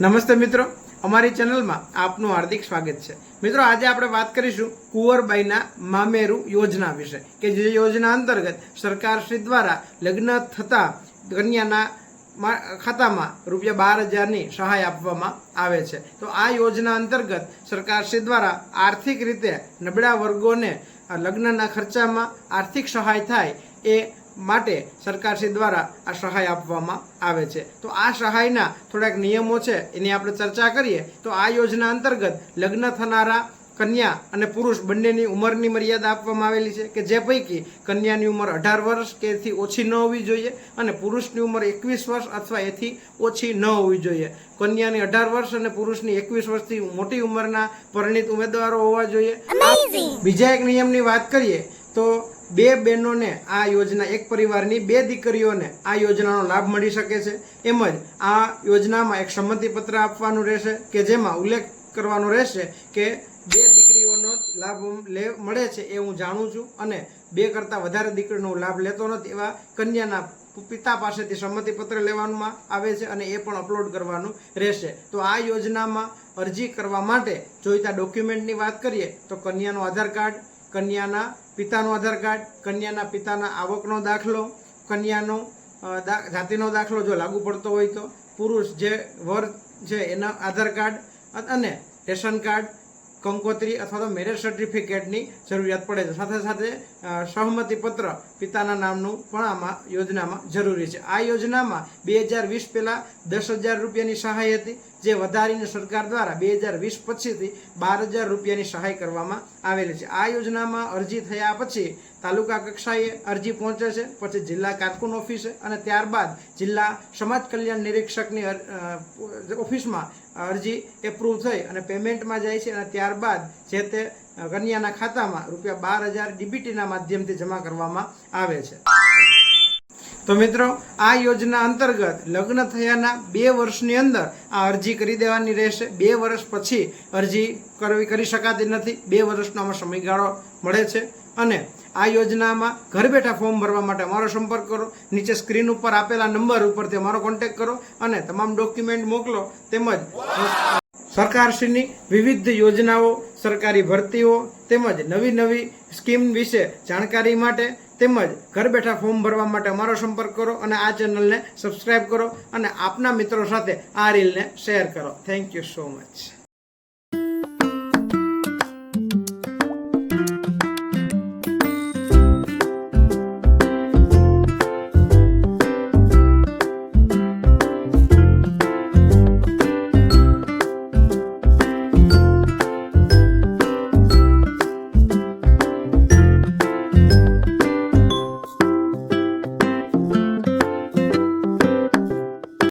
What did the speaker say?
નમસ્તે મિત્રો. અમારી ચેનલમાં આપનું હાર્દિક સ્વાગત છે. મિત્રો, આજે આપણે વાત કરીશું કુંવરબાઈના મામેરુ યોજના વિશે કે જે યોજના અંતર્ગત સરકારશ્રી દ્વારા લગ્ન થતા કન્યાના ખાતામાં રૂપિયા બાર હજારની સહાય આપવામાં આવે છે. તો આ યોજના અંતર્ગત સરકારશ્રી દ્વારા આર્થિક રીતે નબળા વર્ગોને લગ્નના ખર્ચામાં આર્થિક સહાય થાય એ માટે સરકારશ્રી દ્વારા આ સહાય આપવામાં આવે છે. તો આ સહાયના થોડાક નિયમો છે એની આપણે ચર્ચા કરીએ. તો આ યોજના અંતર્ગત લગ્ન થનારા કન્યા અને પુરુષ બંનેની ઉંમરની મર્યાદા આપવામાં આવેલી છે કે જે પૈકી કન્યાની ઉંમર અઢાર વર્ષ કે એથી ઓછી ન હોવી જોઈએ અને પુરુષની ઉંમર એકવીસ વર્ષ અથવા એથી ઓછી ન હોવી જોઈએ. કન્યાની અઢાર વર્ષ અને પુરુષની એકવીસ વર્ષથી મોટી ઉંમરના પરિણિત ઉમેદવારો હોવા જોઈએ. બીજા એક નિયમની વાત કરીએ તો બે બહેનોને આ યોજના, એક પરિવારની બે દીકરીઓને આ યોજનાનો લાભ મળી શકે છે. એમ જ આ યોજનામાં એક સંમતિપત્ર આપવાનું રહેશે કે જેમાં ઉલ્લેખ કરવાનો રહેશે કે બે દીકરીઓનો લાભ લે, મળે છે એ હું જાણું છું અને બે કરતાં વધારે દીકરીનો લાભ લેતો નથી એવા કન્યાના પિતા પાસેથી સંમતિપત્ર લેવાનું આવે છે અને એ પણ અપલોડ કરવાનું રહેશે. તો આ યોજનામાં અરજી કરવા માટે જોઈતા ડોક્યુમેન્ટની વાત કરીએ તો કન્યાનો આધાર કાર્ડ કન્યાના પિતાનો આધાર કાર્ડ, કન્યાના પિતાના આવકનો દાખલો, કન્યાનો જાતિનો દાખલો જો લાગુ પડતો હોય તો પુરુષ જે વર છે એના આધાર કાર્ડ અને રેશન કાર્ડ, કંકોત્રી અથવા તો મેરેજ સર્ટિફિકેટની જરૂરિયાત પડે છે. સાથે સાથે સહમતિ પત્ર પિતાના નામનું પણ આમાં યોજનામાં જરૂરી છે. આ યોજનામાં બે હજાર વીસ પહેલાં દસ હજાર રૂપિયાની સહાય હતી. જે વધારીને સરકાર દ્વારા બે હજાર વીસ પછીથી બાર હજાર રૂપિયાની સહાય કરવામાં આવેલી છે. આ યોજનામાં અરજી થયા પછી તાલુકા કક્ષાએ અરજી પહોંચે છે, પછી જિલ્લા કારકુન ઓફિસે અને ત્યારબાદ જિલ્લા સમાજ કલ્યાણ નિરીક્ષકની ઓફિસમાં અરજી એપ્રૂવ થઈ અને પેમેન્ટમાં જાય છે અને ત્યારબાદ જે તે કન્યાના ખાતામાં રૂપિયા બાર હજાર ડીબીટીના માધ્યમથી જમા કરવામાં આવે છે. તો મિત્રો, આ યોજના અંતર્ગત લગ્ન થયાના બે વર્ષની અંદર આ અરજી કરી દેવાની રહેશે. બે વર્ષ પછી અરજી કરવી, કરી શકાતી નથી. બે વર્ષનો આમાં સમયગાળો મળે છે. અને આ યોજનામાં ઘર બેઠા ફોર્મ ભરવા માટે અમારો સંપર્ક કરો. નીચે સ્ક્રીન ઉપર આપેલા નંબર ઉપરથી અમારો કોન્ટેક્ટ કરો અને તમામ ડોક્યુમેન્ટ મોકલો. તેમજ સરકારશ્રીની વિવિધ યોજનાઓ, સરકારી ભરતીઓ તેમજ નવી નવી સ્કીમ વિશે જાણકારી માટે તેમજ ઘર બેઠા ફોર્મ ભરવા માટે અમારો સંપર્ક કરો અને આ ચેનલને સબસ્ક્રાઇબ કરો અને આપના મિત્રો સાથે આ રીલને શેર કરો. Thank you so much